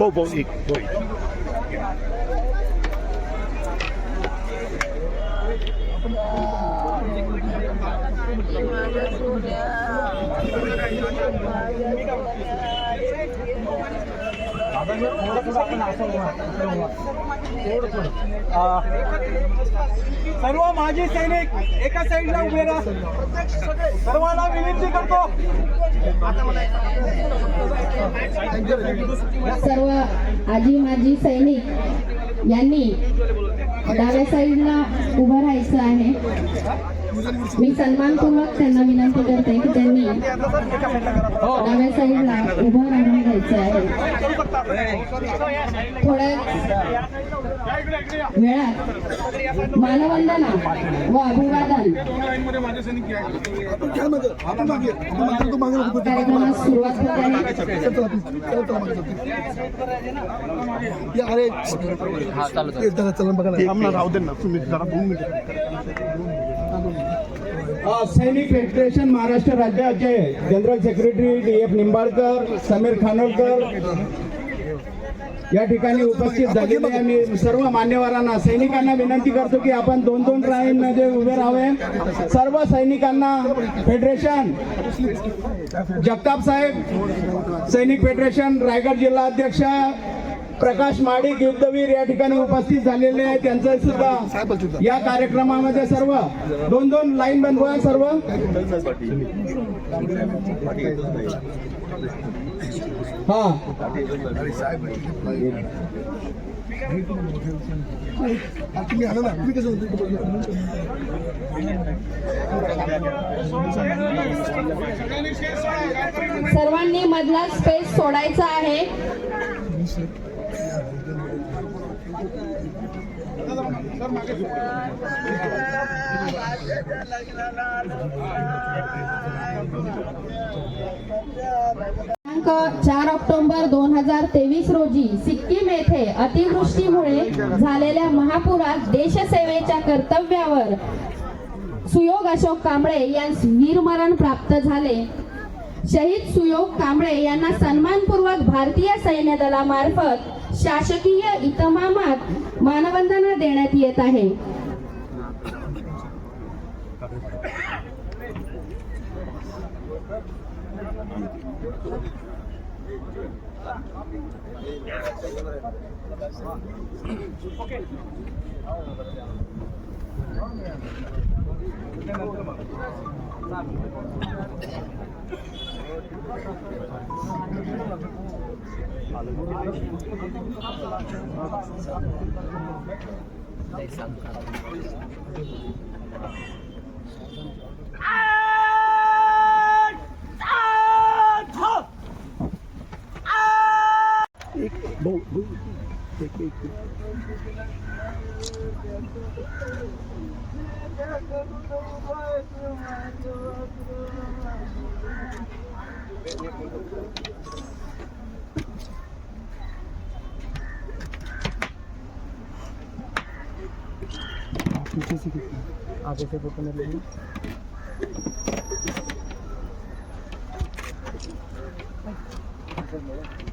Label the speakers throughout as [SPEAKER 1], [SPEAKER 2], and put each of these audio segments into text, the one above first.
[SPEAKER 1] भाऊ भाऊ एक भाऊ एक.
[SPEAKER 2] सर्व माजी सैनिक एका साईडला उभे राहा. सर्वांना विनंती करतो.
[SPEAKER 3] सर्व आजी माजी सैनिक यांनी डाव्या साईडला उभं राहायचं आहे. मी सन्मानपूर्वक त्यांना विनंती करते की त्यांनी डाव्या साईडला उभं राहून घ्यायचं आहे. थोड्या वेळात मानवंदना व अभिवादन कार्यक्रमास सुरुवात होत आहे.
[SPEAKER 2] सैनिक फेडरेशन महाराष्ट्र राज्याचे general secretary D F Nimbalkar Sameer Khanolkar या ठिकाणी उपस्थित झालेले आणि सर्व मान्यवरांना सैनिकांना विनंती करतो की आपण दोन दोन मध्ये उभे राहावे सर्व सैनिकांना फेडरेशन जगताप साहेब सैनिक फेडरेशन रायगड जिल्हा अध्यक्ष प्रकाश माडिक युद्धवीर या ठिकाणी उपस्थित झालेले आहेत. त्यांचं सुद्धा या कार्यक्रमामध्ये सर्व दोन दोन लाईन बनवा सर्व. हा.
[SPEAKER 3] सर्वांनी मधला स्पेस सोडायचा आहे. दिनांक चार ऑक्टोबर दोन हजार तेवीस रोजी सिक्कीम येथे अतिवृष्टीमुळे झालेल्या महापुरात देशसेवेच्या कर्तव्यावर सुयोग अशोक कांबळे यांस वीरमरण प्राप्त झाले. शहीद सुयोग कांबळे यांना सन्मानपूर्वक भारतीय सैन्य दलामार्फत शासकीय इतमामात मानवंदना देण्यात येत आहे.
[SPEAKER 1] एक aqui, aqui. पीछे से कितना आगे से बुक करने Thank you.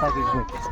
[SPEAKER 1] Hadi izleyelim.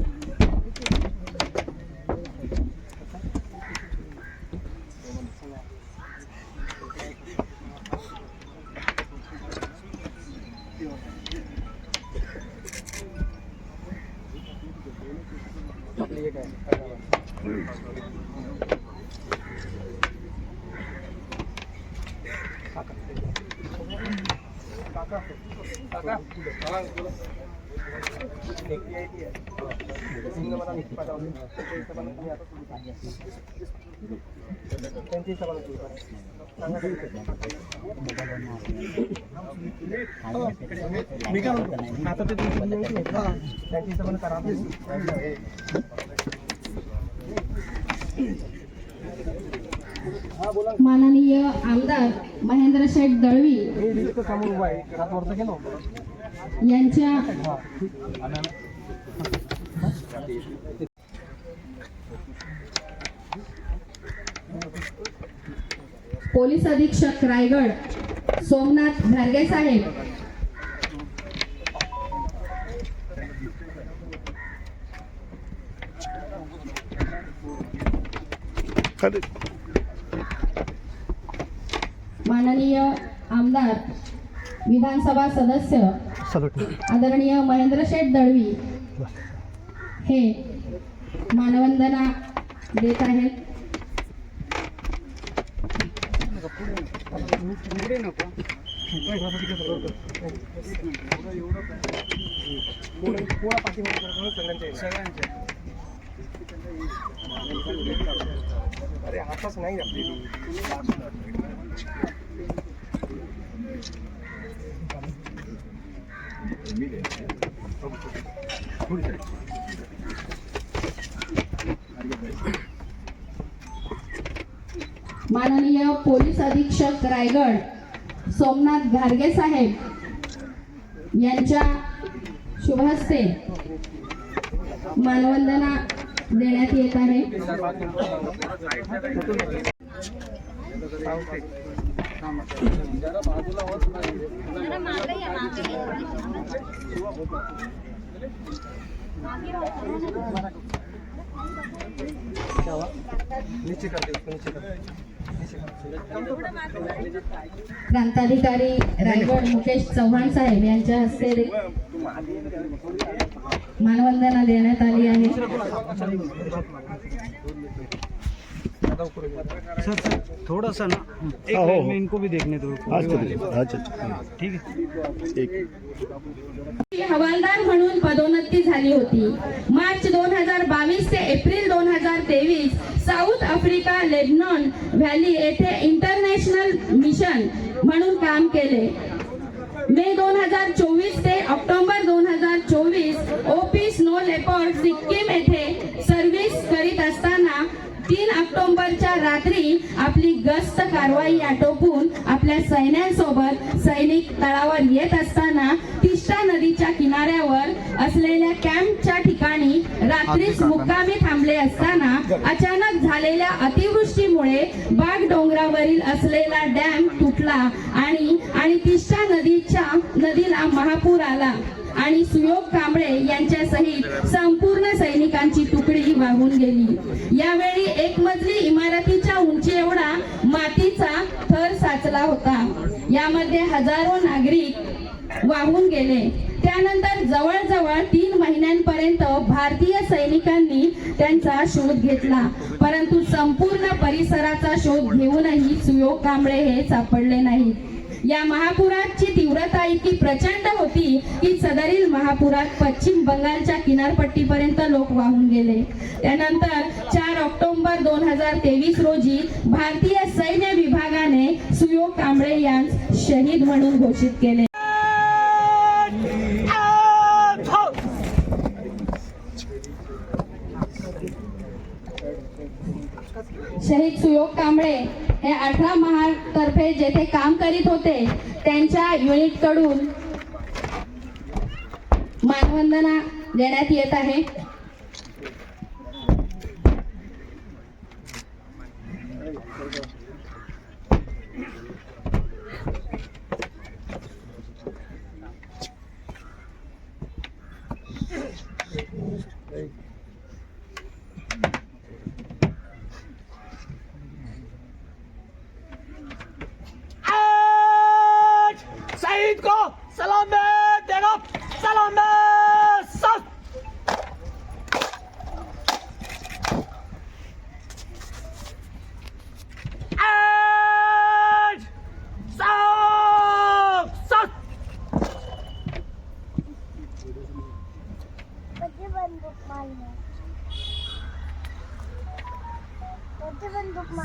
[SPEAKER 1] मी काय म्हणतो आता ते तुमची मुलं आहेत ना, त्यांच्या हिशोबाने करा
[SPEAKER 3] माननीय आमदार महेंद्र शेठ दळवी
[SPEAKER 1] मी लिहिलं समोर उभा आहे हात वरती केलं
[SPEAKER 3] यांच्या पोलीस अधीक्षक रायगड सोमनाथ घारगे साहेब. माननीय आमदार विधानसभा सदस्य आदरणीय महेंद्र शेठ दळवी हे मानवंदना देत आहेत.
[SPEAKER 1] इकडे नको. सगळ्यांच्या अरे हाताच नाही आपली
[SPEAKER 3] माननीय पोलीस अधीक्षक रायगड सोमनाथ घारगे साहेब यांच्या शुभहस्ते मानवंदना देण्यात येत आहे.
[SPEAKER 1] नीचे कर दे नीचे कर
[SPEAKER 3] प्रांताधिकारी रायगड मुकेश चव्हाण साहेब यांच्या हस्ते मानवंदना देण्यात आली आहे.
[SPEAKER 4] सर सर थोड़ा सा ना एक
[SPEAKER 5] हाँ, हो, हो।
[SPEAKER 4] में इनको भी देखने दो।
[SPEAKER 5] अच्छा अच्छा
[SPEAKER 4] ठीक है।
[SPEAKER 5] एक।
[SPEAKER 3] हवालदार म्हणून पदोन्नती झाली होती. मार्च दोन हजार बावीस ते एप्रिल दोन हजार तेवीस साऊथ आफ्रिका लेबनॉन व्हॅली येथे इंटरनॅशनल मिशन म्हणून काम केले. मे दोन हजार चोवीस ते ऑक्टोबर दोन हजार चोवीस ओपी स्नो लेपर्ड सिक्कीम येथे सर्व्हिस करीत असताना तीन ऑक्टोबरच्या रात्री आपली गस्त कारवाई आटोपून आपल्या सैन्यांसोबत सैनिक तळावर येत असताना तिष्टा नदीच्या किनाऱ्यावर असलेल्या कॅम्पच्या ठिकाणी रात्रीच मुक्कामी थांबले असताना अचानक झालेल्या अतिवृष्टीमुळे बाग डोंगरावरील असलेला डॅम तुटला आणि आणि तिष्टा नदीच्या नदीला महापूर आला. आणि सुयोग कांबळे यांच्या सहित संपूर्ण सैनिकांची तुकडी वाहून गेली. यावेळी एक मजली इमारतीच्या उंची एवढा मातीचा थर साचला होता. यामध्ये हजारो नागरिक वाहून गेले. त्यानंतर जवळजवळ तीन महिन्यांपर्यंत भारतीय सैनिकांनी त्यांचा शोध घेतला. परंतु संपूर्ण परिसराचा शोध घेऊनही सुयोग कांबळे हे सापडले नाहीत. या महापुराची तीव्रता इतकी प्रचंड होती की सदरील महापुरात पश्चिम बंगालच्या किनारपट्टीपर्यंत लोक वाहून गेले. त्यानंतर चार ऑक्टोबर दोन हजार तेवीस रोजी भारतीय सैन्य विभागाने सुयोग कांबळे यांस शहीद म्हणून घोषित केले. शहीद सुयोग कांबळे हे अठरा महातर्फे जेथे काम करीत होते त्यांच्या युनिटकडून मानवंदना देण्यात येत आहे
[SPEAKER 6] शहीद को सलाम देगा सलाम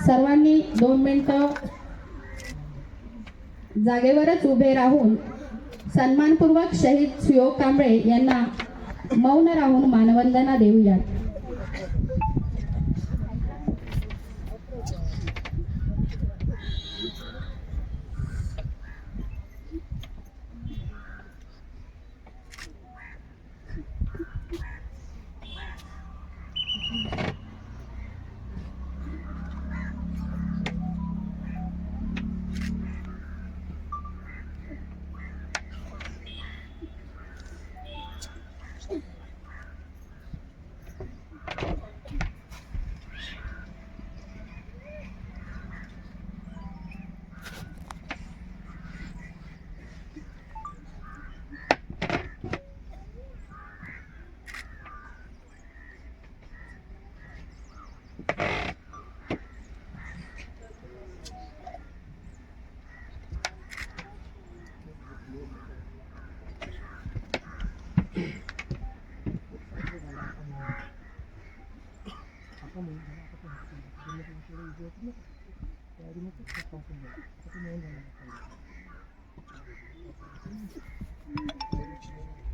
[SPEAKER 3] सर्वांनी दोन मिनटं जागेवरच उभे राहून सन्मानपूर्वक शहीद सुयोग कांबळे यांना मौन राहून मानवंदना
[SPEAKER 6] देऊयात. Thank you.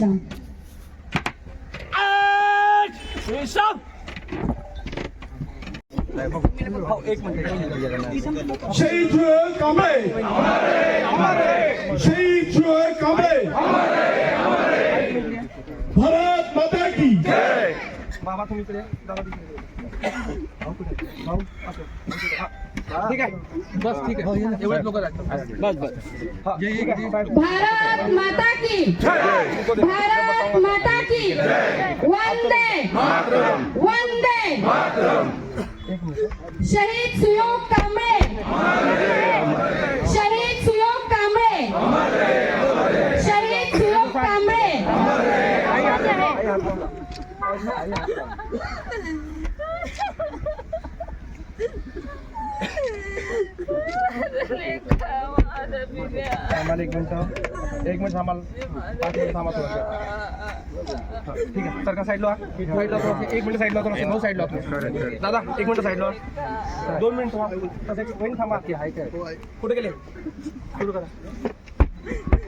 [SPEAKER 3] Vishram
[SPEAKER 6] Edge! Vision!
[SPEAKER 1] शहीद सुयोग कांबळे शहीद सुयोग कांबळे भारत माता की
[SPEAKER 3] भारत माता की। भारत माता की। वंदे। वंदे। शहीद सुयोग कांबळे। शहीद सुयोग कांबळे। शहीद सुयोग कांबळे।
[SPEAKER 7] थांबाल एक मिनिट एक मिनिट थांबाल. पाच मिनिट थांबा थोडं ठीक आहे. सरका साईडला साईडला एक मिनिट साईडला थोडंसं. नऊ साईडला दादा एक मिनिट साईडला दोन मिनिट थांबा. तसं एक थांबा. की आहे काय? कुठे गेले? सुरू करा.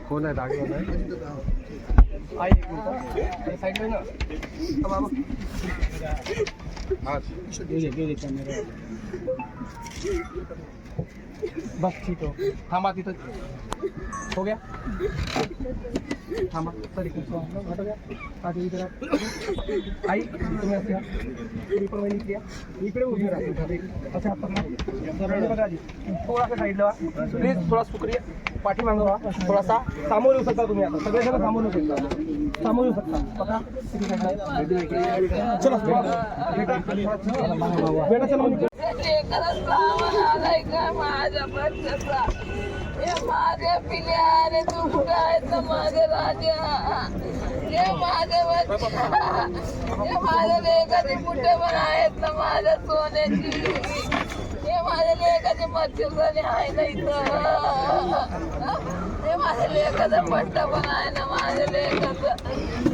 [SPEAKER 7] कोण आहे? दागे आई एक मिनिट साईडला ना. हा, बाबा. कॅमेरा बस ठीक हो थांबा तिथं हो गया थांबा सॉरी इकडे हटो गया आधी इकडे आई तुम्ही असं तुम्ही पण वहिनी इकडे या. इकडे उभी राहा इकडे. अच्छा हात बघा आधी थोडासा साईडला व्हा प्लीज थोडा सुक्रिया पाठीमागं व्हा थोडासा सामोर येऊ शकता तुम्ही आता सगळेजण सामोर येऊ शकता सामोर येऊ शकता पकडा. किती साईडला आहे? चला बेटा बेटा चला
[SPEAKER 8] लेकरच लावून आलाय का? माझ्या बच्चाचा. हे माझ्या पिल्या रे तू कुठं आहे राजा. हे माझे बच्चा. हे माझ्या लेकाचे कुठे पण आहेत ना माझ्या सोन्याची. हे माझ्या लेकाचे मच्छरदाणी आहे ना इथं. हे माझ्या लेकाचं पट्टा पण आहे ना माझ्या लेकाचं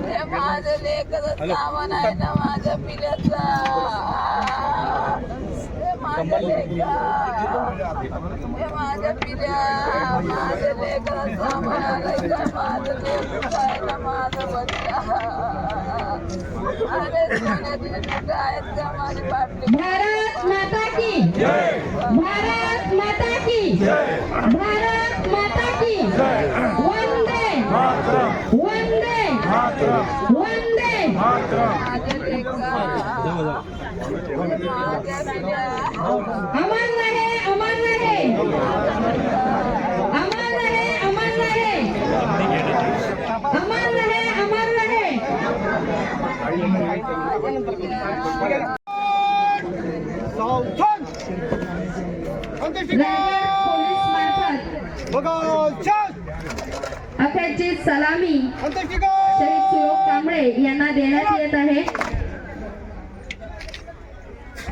[SPEAKER 8] हे माझ्या लेकाचं सामान आहे ना माझ्या पिल्याचा. माझ्या माझ्या पिल्या माझ्या लेकरं सामान आलंय का माझं बच्चा अरे सोन्याची कुठं आहेत का माझी बाटली
[SPEAKER 3] भारत माता की। भारत माता की। भारत माता की। वंदे। वंदे। वंदे।
[SPEAKER 8] माझ्या
[SPEAKER 3] अमर रहे अमर रहे अमर रहे अमर रहे अमर रहे पोलीस मार्फत. अखेरची सलामी शहीद सुयोग कांबळे यांना देण्यात येत आहे.